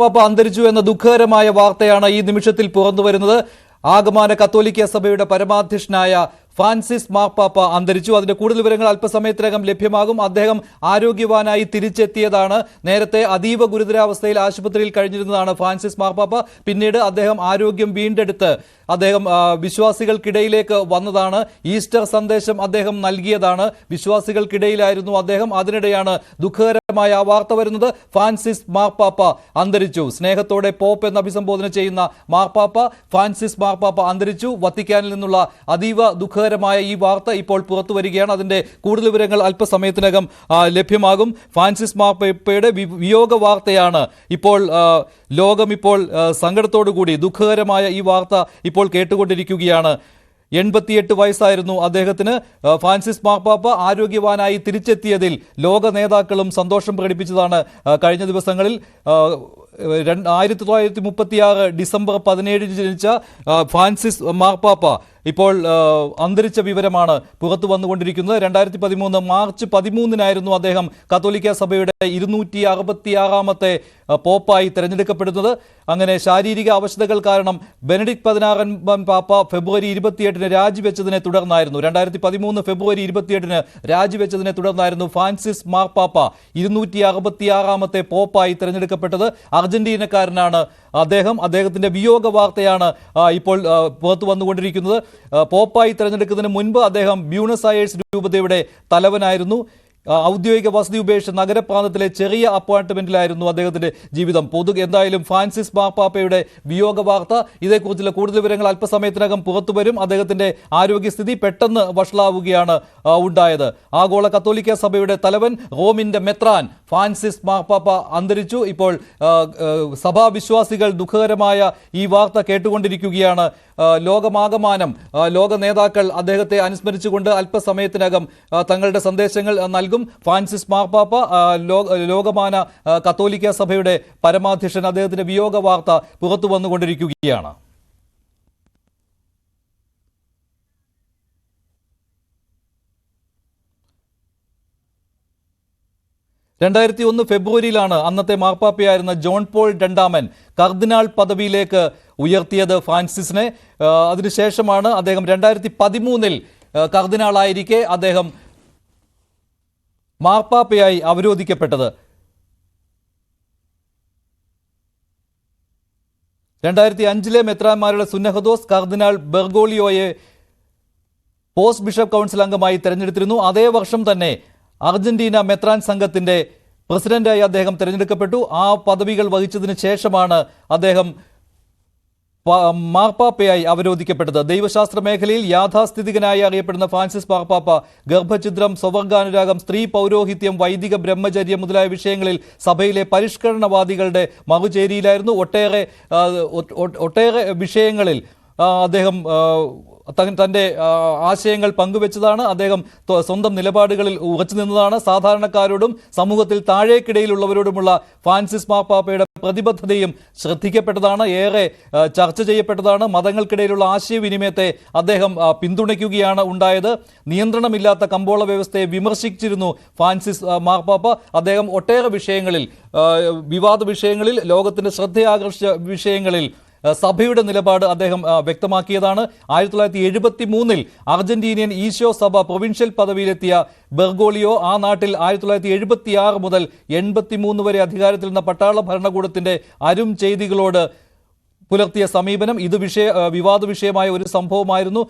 പാപ്പ അന്തരിച്ചു എന്ന ദുഃഖകരമായ വാർത്തയാണ് ഈ നിമിഷത്തിൽ പുറന്നു വരുന്നത്. ആഗമാന കത്തോലിക്ക സഭയുടെ പരമാധ്യക്ഷനായ ഫ്രാൻസിസ് മാർപ്പാപ്പ അന്തരിച്ചു. അതിന്റെ കൂടുതൽ വിവരങ്ങൾ അല്പസമയത്തിനകം ലഭ്യമാകും. അദ്ദേഹം ആരോഗ്യവാനായി തിരിച്ചെത്തിയതാണ്. നേരത്തെ അതീവ ഗുരുതരാവസ്ഥയിൽ ആശുപത്രിയിൽ കഴിഞ്ഞിരുന്നതാണ് ഫ്രാൻസിസ് മാർപ്പാപ്പ. പിന്നീട് അദ്ദേഹം ആരോഗ്യം വീണ്ടെടുത്ത് അദ്ദേഹം വിശ്വാസികൾക്കിടയിലേക്ക് വന്നതാണ്. ഈസ്റ്റർ സന്ദേശം അദ്ദേഹം നൽകിയതാണ്. വിശ്വാസികൾക്കിടയിലായിരുന്നു അദ്ദേഹം. അതിനിടെയാണ് ദുഃഖകരമായ ആ വാർത്ത വരുന്നത് ഫ്രാൻസിസ് മാർപ്പാപ്പ അന്തരിച്ചു. സ്നേഹത്തോടെ പോപ്പ് എന്ന് അഭിസംബോധന ചെയ്യുന്ന മാർപ്പാപ്പ ഫ്രാൻസിസ് മാർപ്പാപ്പ അന്തരിച്ചു. വത്തിക്കാനിൽ നിന്നുള്ള അതീവ ദുഃഖകരമായ ഈ വാർത്ത ഇപ്പോൾ പുറത്തു വരികയാണ്. അതിന്റെ കൂടുതൽ വിവരങ്ങൾ അല്പസമയത്തിനകം ലഭ്യമാകും. ഫ്രാൻസിസ് മാർപ്പാപ്പയുടെ വിയോഗ വാർത്തയാണ് ഇപ്പോൾ ലോകം ഇപ്പോൾ സങ്കടത്തോടുകൂടി സങ്കടത്തോടു കൂടി ദുഃഖകരമായ ഈ വാർത്ത ഇപ്പോൾ കേട്ടുകൊണ്ടിരിക്കുകയാണ്. എൺപത്തിയെട്ട് വയസ്സായിരുന്നു അദ്ദേഹത്തിന്. ഫ്രാൻസിസ് മാർപ്പാപ്പ ആരോഗ്യവാനായി തിരിച്ചെത്തിയതിൽ ലോക നേതാക്കളും സന്തോഷം പ്രകടിപ്പിച്ചതാണ് കഴിഞ്ഞ ദിവസങ്ങളിൽ. രണ്ട് ആയിരത്തി തൊള്ളായിരത്തി മുപ്പത്തിയാറ് ഡിസംബർ പതിനേഴിന് ജനിച്ച ഫ്രാൻസിസ് മാർപ്പാപ്പ ഇപ്പോൾ അന്തരിച്ച വിവരമാണ് പുറത്തു വന്നുകൊണ്ടിരിക്കുന്നത്. രണ്ടായിരത്തി പതിമൂന്ന് മാർച്ച് പതിമൂന്നിനായിരുന്നു അദ്ദേഹം കത്തോലിക്ക സഭയുടെ ഇരുന്നൂറ്റി അറുപത്തിയാറാമത്തെ പോപ്പായി തിരഞ്ഞെടുക്കപ്പെടുന്നത്. അങ്ങനെ ശാരീരിക അവശതകൾ കാരണം ബെനഡിക് പതിനാറാം പാപ്പ ഫെബ്രുവരി ഇരുപത്തിയെട്ടിന് രാജിവെച്ചതിനെ തുടർന്നായിരുന്നു. രണ്ടായിരത്തി പതിമൂന്ന് ഫെബ്രുവരി ഇരുപത്തിയെട്ടിന് രാജിവെച്ചതിനെ തുടർന്നായിരുന്നു ഫ്രാൻസിസ് മാർപ്പാപ്പ ഇരുന്നൂറ്റി അറുപത്തിയാറാമത്തെ പോപ്പായി തെരഞ്ഞെടുക്കപ്പെട്ടത്. അർജന്റീനക്കാരനാണ് അദ്ദേഹം. അദ്ദേഹത്തിന്റെ വിയോഗ വാർത്തയാണ് ഇപ്പോൾ പുറത്ത് വന്നുകൊണ്ടിരിക്കുന്നത്. പോപ്പായി തെരഞ്ഞെടുക്കുന്നതിന് മുൻപ് അദ്ദേഹം ബ്യൂണസ് അയേഴ്സ് രൂപതയുടെ തലവനായിരുന്നു. ഔദ്യോഗിക വസതി ഉപേക്ഷിച്ച് നഗരപ്രാന്തത്തിലെ ചെറിയ അപ്പാർട്ട്മെന്റിലായിരുന്നു അദ്ദേഹത്തിന്റെ ജീവിതം. പൊതു എന്തായാലും ഫ്രാൻസിസ് മാർപ്പാപ്പയുടെ വിയോഗ വാർത്ത ഇതേക്കുറിച്ചുള്ള കൂടുതൽ വിവരങ്ങൾ അല്പസമയത്തിനകം പുറത്തുവരും. അദ്ദേഹത്തിന്റെ ആരോഗ്യസ്ഥിതി പെട്ടെന്ന് വഷളാവുകയാണ് ഉണ്ടായത്. ആഗോള കത്തോലിക്ക സഭയുടെ തലവൻ റോമിന്റെ മെത്രാൻ ഫ്രാൻസിസ് മാർപ്പാപ്പ അന്തരിച്ചു. ഇപ്പോൾ സഭാവിശ്വാസികൾ ദുഃഖകരമായ ഈ വാർത്ത കേട്ടുകൊണ്ടിരിക്കുകയാണ്. ലോകമാകമാനം ലോക നേതാക്കൾ അദ്ദേഹത്തെ അനുസ്മരിച്ചുകൊണ്ട് അല്പസമയത്തിനകം തങ്ങളുടെ സന്ദേശങ്ങൾ ആ, നൽകും. ഫ്രാൻസിസ് മാർപ്പാപ്പ ലോകമാന കത്തോലിക്ക സഭയുടെ പരമാധ്യക്ഷൻ അദ്ദേഹത്തിന്റെ വിയോഗ വാർത്ത പുറത്തു വന്നുകൊണ്ടിരിക്കുകയാണ്. രണ്ടായിരത്തി ഒന്ന് ഫെബ്രുവരിയിലാണ് അന്നത്തെ മാർപ്പാപ്പയായിരുന്ന ജോൺ പോൾ രണ്ടാമൻ കർദിനാൾ പദവിയിലേക്ക് ഉയർത്തിയത് ഫ്രാൻസിസിനെ. അതിനുശേഷമാണ് അദ്ദേഹം രണ്ടായിരത്തി പതിമൂന്നിൽ കർദിനാളായിരിക്കെ അദ്ദേഹം മാർപ്പാപ്പയായി അവരോധിക്കപ്പെട്ടത്. രണ്ടായിരത്തി അഞ്ചിലെ മെത്രാന്മാരുടെ സുന്നഹദോസ് കർദിനാൾ ബെർഗോളിയോയെ പോസ്റ്റ് ബിഷപ്പ് കൗൺസിൽ അംഗമായി തെരഞ്ഞെടുത്തിരുന്നു. അതേ വർഷം തന്നെ അർജന്റീന മെത്രാൻ സംഘത്തിന്റെ പ്രസിഡന്റായി അദ്ദേഹം തെരഞ്ഞെടുക്കപ്പെട്ടു. ആ പദവികൾ വഹിച്ചതിന് ശേഷമാണ് അദ്ദേഹം മാർപ്പാപ്പയായി അവരോധിക്കപ്പെട്ടത്. ദൈവശാസ്ത്ര മേഖലയിൽ യാഥാസ്ഥിതികനായി അറിയപ്പെടുന്ന ഫ്രാൻസിസ് മാർപ്പാപ്പ ഗർഭഛിദ്രം സ്വവർഗാനുരാഗം സ്ത്രീ പൗരോഹിത്യം വൈദിക ബ്രഹ്മചര്യം മുതലായ വിഷയങ്ങളിൽ സഭയിലെ പരിഷ്കരണവാദികളുടെ മറുചേരിയിലായിരുന്നു. ഒട്ടേറെ ഒട്ടേറെ വിഷയങ്ങളിൽ അദ്ദേഹം തന്റെ ആശയങ്ങൾ പങ്കുവെച്ചതാണ്. അദ്ദേഹം സ്വന്തം നിലപാടുകളിൽ ഉറച്ചു നിന്നതാണ്. സാധാരണക്കാരോടും സമൂഹത്തിൽ താഴേക്കിടയിലുള്ളവരോടുമുള്ള ഫ്രാൻസിസ് മാർപ്പാപ്പയുടെ പ്രതിബദ്ധതയും ശ്രദ്ധിക്കപ്പെട്ടതാണ് ഏറെ ചർച്ച ചെയ്യപ്പെട്ടതാണ്. മതങ്ങൾക്കിടയിലുള്ള ആശയവിനിമയത്തെ അദ്ദേഹം പിന്തുണയ്ക്കുകയാണ് ഉണ്ടായത്. നിയന്ത്രണമില്ലാത്ത കമ്പോള വ്യവസ്ഥയെ വിമർശിച്ചിരുന്നു ഫ്രാൻസിസ് മാർപ്പാപ്പ. അദ്ദേഹം ഒട്ടേറെ വിഷയങ്ങളിൽ വിവാദ വിഷയങ്ങളിൽ ലോകത്തിന്റെ ശ്രദ്ധയാകർഷിച്ച വിഷയങ്ങളിൽ സഭയുടെ നിലപാട് അദ്ദേഹം വ്യക്തമാക്കിയതാണ്. ആയിരത്തി തൊള്ളായിരത്തി എഴുപത്തി മൂന്നിൽ അർജന്റീനിയൻ ഈശോ സഭ പ്രൊവിൻഷ്യൽ പദവിയിലെത്തിയ ബെർഗോളിയോ ആ നാട്ടിൽ ആയിരത്തി തൊള്ളായിരത്തി എഴുപത്തി ആറ് മുതൽ എൺപത്തി മൂന്ന് വരെ അധികാരത്തിൽ നിന്ന പട്ടാള ഭരണകൂടത്തിന്റെ അരും ചെയ്തികളോട് പുലർത്തിയ സമീപനം. ഇത് വിഷയ വിവാദ വിഷയമായ ഒരു സംഭവമായിരുന്നു.